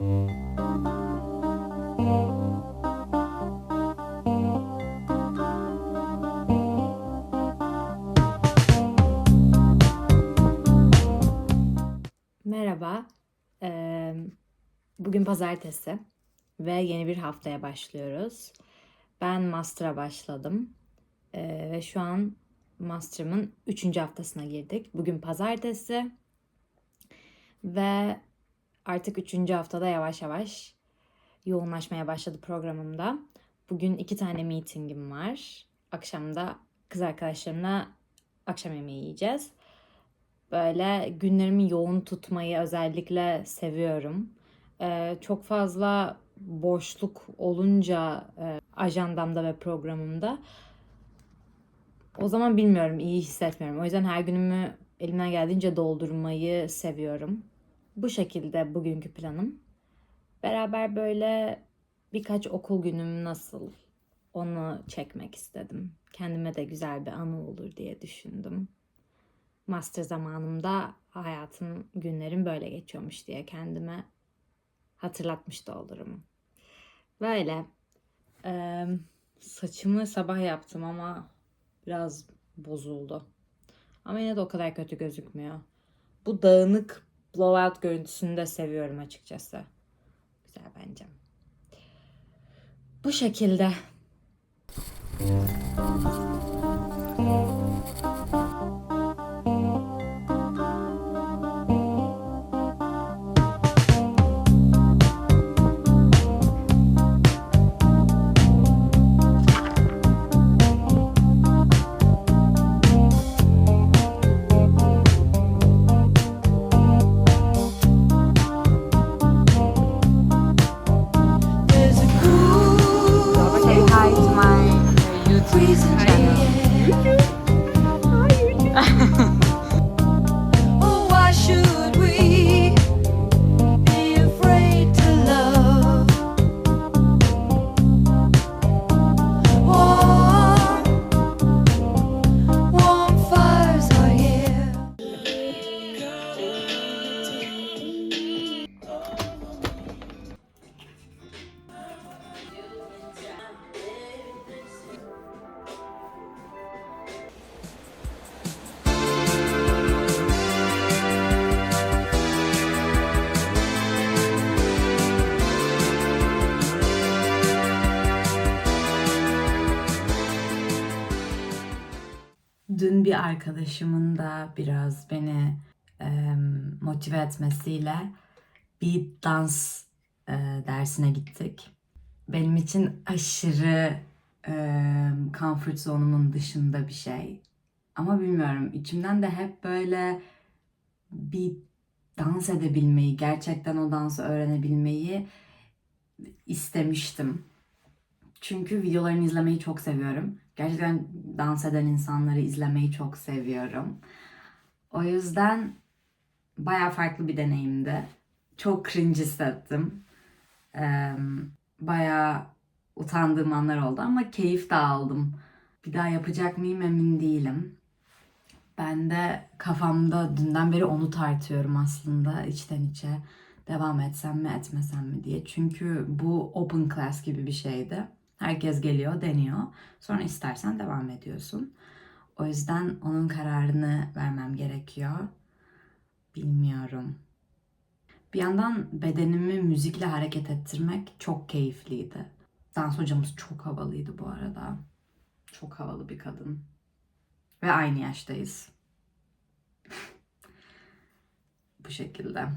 Merhaba. Bugün pazartesi ve yeni bir haftaya başlıyoruz. Ben master'a başladım ve şu an master'ımın 3. haftasına girdik. Bugün pazartesi ve artık 3. haftada yavaş yavaş yoğunlaşmaya başladı programımda. Bugün iki tane meetingim var. Akşam da kız arkadaşlarımla akşam yemeği yiyeceğiz. Böyle günlerimi yoğun tutmayı özellikle seviyorum. Ee, çok fazla boşluk olunca e, ajandamda ve programımda o zaman bilmiyorum iyi hissetmiyorum. O yüzden her günümü elimden geldiğince doldurmayı seviyorum. Bu şekilde bugünkü planım. Beraber böyle birkaç okul günüm nasıl onu çekmek istedim. Kendime de güzel bir anı olur diye düşündüm master zamanımda hayatım, günlerim böyle geçiyormuş diye kendime hatırlatmış da olurum. Böyle. Eee, saçımı sabah yaptım ama biraz bozuldu. Ama yine de o kadar kötü gözükmüyor. Bu dağınık blowout görüntüsünü de seviyorum açıkçası. Güzel bence. Bu şekilde. Dün bir arkadaşımın da biraz beni e, motive etmesiyle bir dans e, dersine gittik. Benim için aşırı e, comfort zone'umun dışında bir şey. Ama bilmiyorum içimden de hep böyle bir dans edebilmeyi, gerçekten o dansı öğrenebilmeyi istemiştim. Çünkü videolarını izlemeyi çok seviyorum. Gerçekten dans eden insanları izlemeyi çok seviyorum. O yüzden baya farklı bir deneyimdi. Çok cringe hissettim. Baya utandığım anlar oldu ama keyif de aldım. Bir daha yapacak mıyım emin değilim. Ben de kafamda dünden beri onu tartıyorum aslında içten içe. Devam etsem mi etmesem mi diye. Çünkü bu open class gibi bir şeydi. Herkes geliyor, deniyor. Sonra istersen devam ediyorsun. O yüzden onun kararını vermem gerekiyor. Bilmiyorum. Bir yandan bedenimi müzikle hareket ettirmek çok keyifliydi. Dans hocamız çok havalıydı bu arada. Çok havalı bir kadın. Ve aynı yaştayız. bu şekilde.